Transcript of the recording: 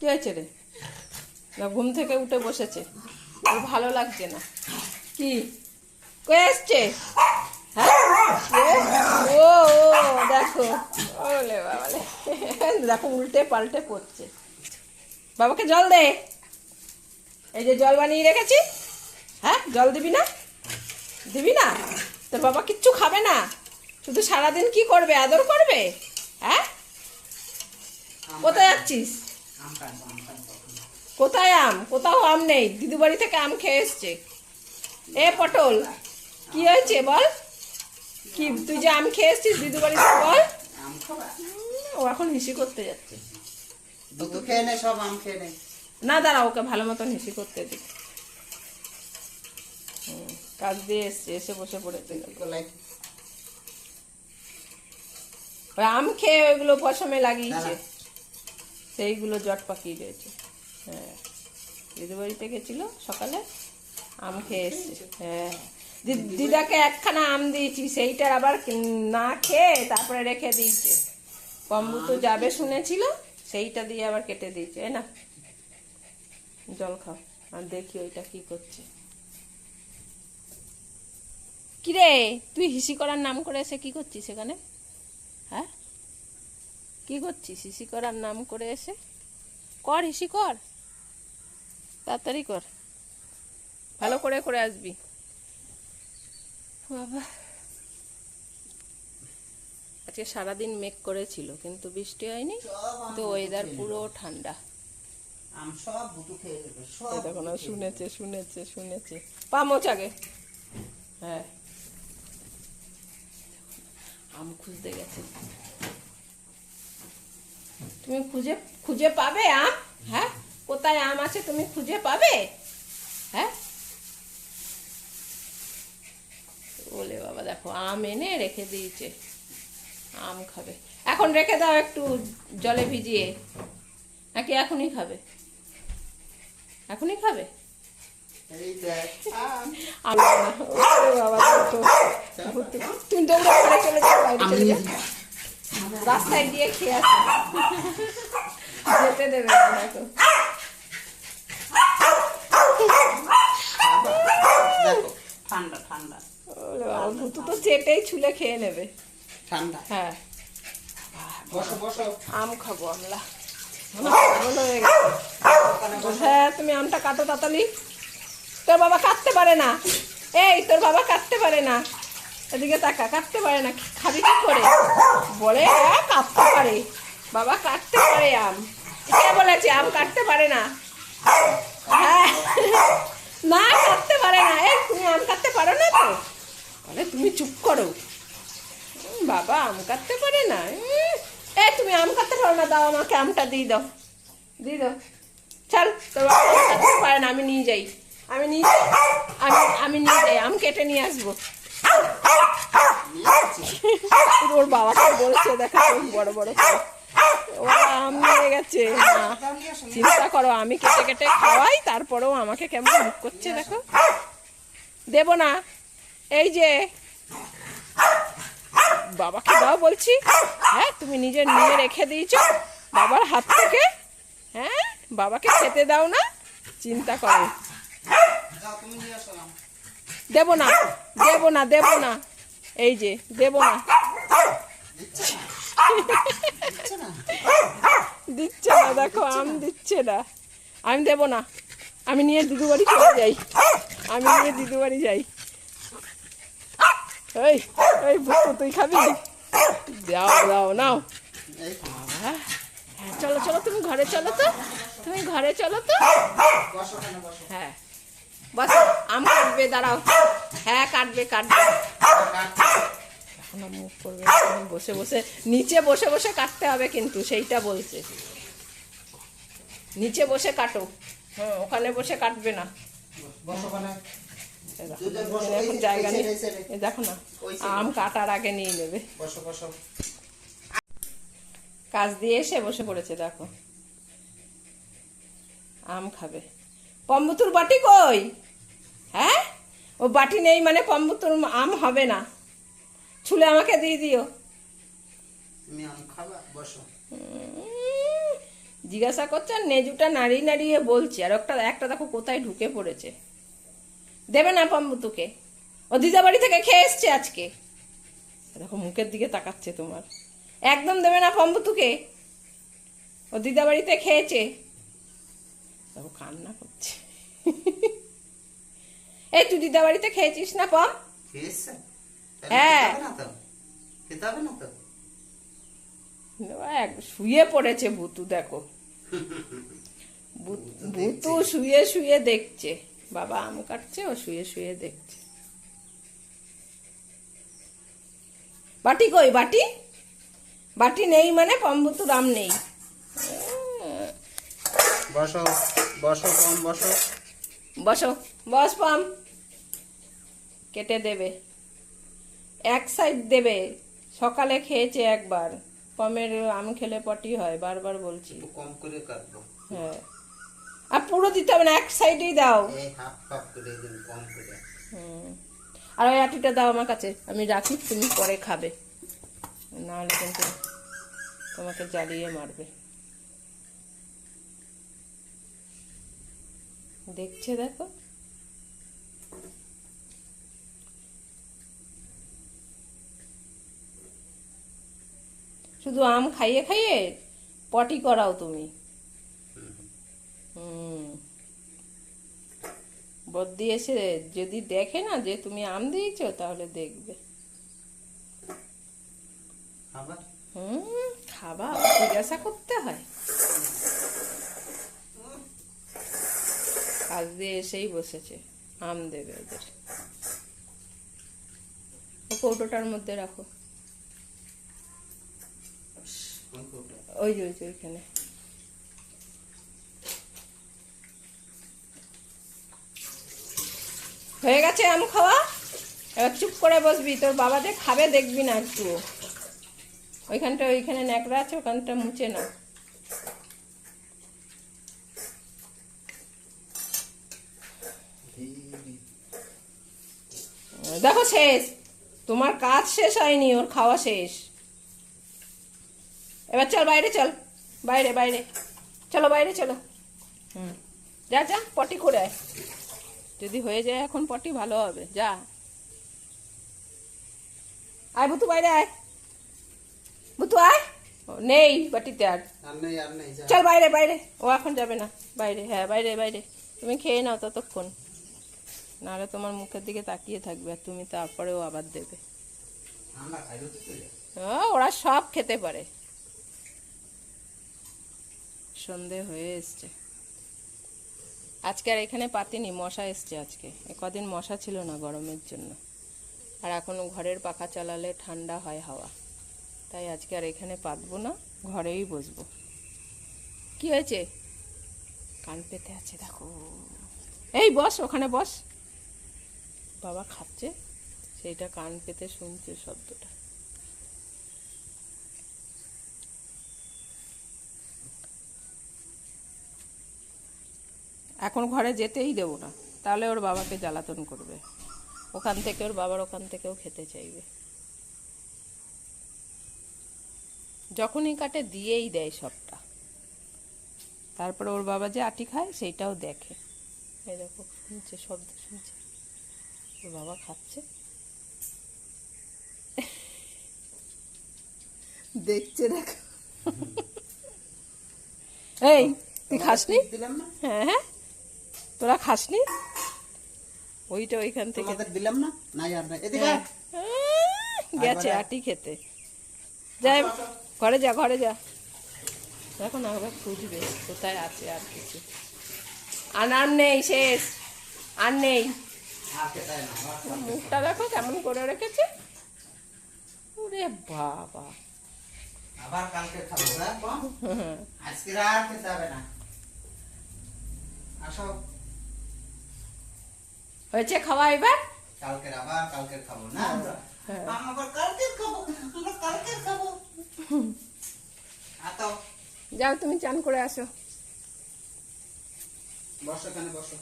কি হয়েছে রে? না, ঘুম থেকে উঠে বসেছে। ওর ভালো লাগছে না। কি? কে এসছে? হ্যাঁ? ও ও, দেখো। ওলে বাবালে। দেখো, উল্টে পাল্টে পড়ছে। বাবাকে জল দে। এই যে জল বানিয়ে রেখেছি। হ্যাঁ জল দিবি না? দিবি না? তোর বাবা কিচ্ছু খাবে না। শুধু সারাদিন কি করবে? আদর করবে? হ্যাঁ? কোথায় যাচ্ছিস? কোথায় আম? কোথাও আম নেই। দিদু বাড়ি থেকে আম খেয়ে এসছে। এ পটল কি হয়েছে বল? কি তুই যে আম খেয়ে এসছিস দিদু বাড়ি থেকে বল? ও এখন হিসি করতে যাচ্ছে। খেয়ে নে সব আম খেয়ে নে। না দাঁড়া ওকে ভালো মতন হিসি করতে দি হুম, কাজ দিয়ে এসছে এসে বসে পড়েছে। আম খেয়ে ওইগুলো পশমে লাগিয়েছে। সেইগুলো জট পাকিয়ে রয়েছে হ্যাঁ। দিদি বাড়িতে গেছিল সকালে আম খেয়ে এসছে। হ্যাঁ। দিদাকে একখানা আম দিয়েছি, সেইটার আবার না খেয়ে তারপরে রেখে দিয়েছে। কম্বু তো যাবে শুনেছিল, সেইটা দিয়ে আবার কেটে দিয়েছে না? জল খাও, আর দেখি ওইটা কি করছে। কিরে, তুই হিসি করার নাম করে এসে কি করছিস সেখানে কি করছিস? হিসি করার নাম করে এসে? কর হিসি কর। তাড়াতাড়ি কর। ভালো করে করে আসবি। বাবা। আজকে সারাদিন মেঘ করেছিল কিন্তু বৃষ্টি হয়নি তো ওয়েদার পুরো ঠান্ডা। দেখো শুনেছে শুনেছে শুনেছে। পা মোচাগে হ্যাঁ। আম খুঁজতে গেছে। তুমি খুঁজে খুঁজে পাবে আম? হ্যাঁ? কোথায় আম আছে তুমি খুঁজে পাবে? হ্যাঁ? ওলে বাবা দেখো আম এনে রেখে দিয়েছে। আম খাবে। এখন রেখে দাও একটু জলে ভিজিয়ে। নাকি এখনই খাবে? এখনই খাবে? বাবা, তো তুমি দৌড়ে চলে যাও বাইরে চলে যাও। রাস্তায় গিয়ে খেয়ে আসো। যেতে দেবে দেখো। ঠান্ডা ঠান্ডা। ভুতু তো চেটেই ছুলে খেয়ে নেবে। ঠান্ডা। হ্যাঁ। আম খাব পাগল হয়ে তুমি আমটা কাটো তাড়াতাড়ি। তোর বাবা কাটতে পারে না। এই তোর বাবা কাটতে পারে না। এদিকে তাকা কাটতে পারে না খাবি কি করে? বলে কাটতে পারে। বাবা কাটতে পারে আম। কে বলেছে, আম কাটতে পারে না। হ্যাঁ। না কাটতে পারে না। এই, তুমি আম কাটতে পারো না তো? বলে, তুমি চুপ করো। বাবা, আম কাটতে পারে না। এ তুমি আম কাটতে পারো না, দাও আমাকে আমটা, দিয়ে দাও। দিয়ে দাও। চল তোর বাবা কাটতে পারে না, আমি নিয়ে যাই। আমি নিয়ে যাই? আমি আমি নিয়ে যাই, আম কেটে নিয়ে আসব। ওর বাবাকে বলছে বড় বড় আম গেছে। চিন্তা করো, আমি কেটে কেটে খাওয়াই, তারপরেও আমাকে কেমন করছে, দেখো। না। এই যে, বাবাকে দাও বলছি। হ্যাঁ তুমি নিজে নিয়ে রেখে দিয়েছ। বাবার হাত থেকে হ্যাঁ বাবাকে খেতে দাও না। চিন্তা করো যাও তুমি নিয়ে আসো আম। দেব না দেব না দেব না এই যে দেব না দিচ্ছে না, দেখো, আম দিচ্ছে না। আমি দেব না আমি নিয়ে দিদু বাড়ি চলে যাই। আমি নিয়ে দিদু বাড়ি যাই। এই এই বুকু তুই খাবি? দাও দাও, নাও। হ্যাঁ চলো চলো, তুমি ঘরে চলো তো। তুমি ঘরে চলো তো। হ্যাঁ। আম কাটবে দাঁড়াও। হ্যাঁ কাটবে কাটবে। এখন মুখ করবে বসে বসে নিচে বসে বসে কাটতে হবে কিন্তু সেইটা বলছে। নিচে বসে কাটো। হ্যাঁ ওখানে বসে কাটবে না। এখন জায়গা নেই। দেখো না। আম কাটার আগে নিয়ে নেবে। কাজ দিয়ে এসে বসে পড়েছে দেখো। আম খাবে। পম্বুতুর বাটি কই? হ্যাঁ? ও বাটি নেই মানে পম্বুতুর আম হবে না। ছুলে আমাকে দিয়ে দিও। জিজ্ঞাসা করছে আর নেজুটা নাড়িয়ে নাড়িয়ে বলছে আর একটা একটা দেখো কোথায় ঢুকে পড়েছে। দেবে না পম্বুতুকে? ও দিদা বাড়ি থেকে খেয়ে এসছে আজকে। দেখো মুখের দিকে তাকাচ্ছে তোমার। একদম দেবে না পম্বুতুকে? ও দিদা বাড়িতে খেয়েছে। দেখো কান্না করছে। এই তুই দিদা বাড়িতে খেয়েছিস না পম হ্যাঁ। শুয়ে পড়েছে ভুতু দেখো। ভুতু শুয়ে শুয়ে দেখছে। বাবা আম কাটছে ও শুয়ে শুয়ে দেখছে। বাটি কই? বাটি? বাটি নেই মানে পম্বুতুর আম নেই। বসো বসো কম বসো। বসো বস পাম। কেটে দেবে। এক সাইড দেবে। সকালে খেয়েছে একবার। পমের আম খেলে পটি হয় বারবার বলছি। কম করে কাটবো। হ্যাঁ। আর পুরো দিতে হবে না এক সাইডেই দাও। আর ওই আটিটা দাও আমার কাছে। আমি রাখি তুমি পরে খাবে। নাহলে কিন্তু তোমাকে জ্বালিয়ে মারবে। দেখছে দেখো। শুধু আম খাইয়ে খাইয়ে পটি করাও তুমি। হুম। বদ্যি এসে যদি দেখে না যে তুমি আম দিয়েছ তাহলে দেখবে। আবার হুম খাবা জিজ্ঞাসা করতে হয়। কাজ দিয়ে এসেই বসেছে আম দেবে ওদের। কৌটোটার মধ্যে রাখো। ওই যে ওই যে ওইখানে। হয়ে গেছে আম খাওয়া? এবার চুপ করে বসবি, তোর বাবা যে খাবে দেখবি না একটু ওইখানটা, ওইখানে ন্যাকড়া আছে, ওখানটা মুছে না দেখো শেষ। তোমার কাজ শেষ হয়নি ওর খাওয়া শেষ। এবার চল বাইরে চল। বাইরে বাইরে। চলো বাইরে চলো। হুম। যা যা পটি করে আয়। যদি হয়ে যায় এখন পটি ভালো হবে। যা। আয় বুতু বাইরে আয়। বুতু আয়। নেই বাটিতে আর। চল বাইরে বাইরে। ও এখন যাবে না। বাইরে হ্যাঁ বাইরে বাইরে। তুমি খেয়ে নাও ততক্ষণ। নাহলে তোমার মুখের দিকে তাকিয়ে থাকবে আর তুমি তারপরেও আবার দেবে। হ্যাঁ, ওরা সব খেতে পারে। সন্ধে হয়ে এসছে। আজকে আর এখানে পাতিনি মশা এসছে আজকে। কদিন মশা ছিল না গরমের জন্য। আর এখনও ঘরের পাখা চালালে ঠান্ডা হয় হাওয়া। তাই আজকে আর এখানে পাতবো না ঘরেই বসবো। কি হয়েছে? কান পেতে আছে দেখো। এই বস ওখানে বস। বাবা খাচ্ছে, সেইটা কান পেতে শুনছে শব্দটা। এখন ঘরে যেতেই দেবো না, তাহলে ওর বাবাকে জ্বালাতন করবে। ওখান থেকে ওর বাবার ওখান থেকেও খেতে চাইবে। যখনই কাটে দিয়েই দেয় সবটা। তারপরে ওর বাবা যে আটি খায়, সেইটাও দেখে। দেখো, শুনছে, শব্দ শুনছে। ওর বাবা খাচ্ছে। দেখছে দেখো। এই তুই খাসনি? হ্যাঁ হ্যাঁ। তোরা খাসনি? ওইটা ওইখান থেকে। দিলাম না? নাই আর নাই। এদিকে হ্যাঁ। গেছে আটি খেতে। যাই ঘরে যা ঘরে যা। দেখো না আবার খুঁজবে কোথায় আছে আর কিছু। আর নেই শেষ। আর নেই। মুখটা দেখো কেমন করে রেখেছে। ওরে বাবা। আবার কালকে খাব কম? আজকে আর খেতে হবে না। আসো। হয়েছে খাওয়া এবার? কালকের আবার কালকের খাব না? হ্যাঁ। আমরা আবার কালকের খাব আমরা কালকের খাব। আতো যাও তুমি চান করে আসো। বসো এখানে বসো।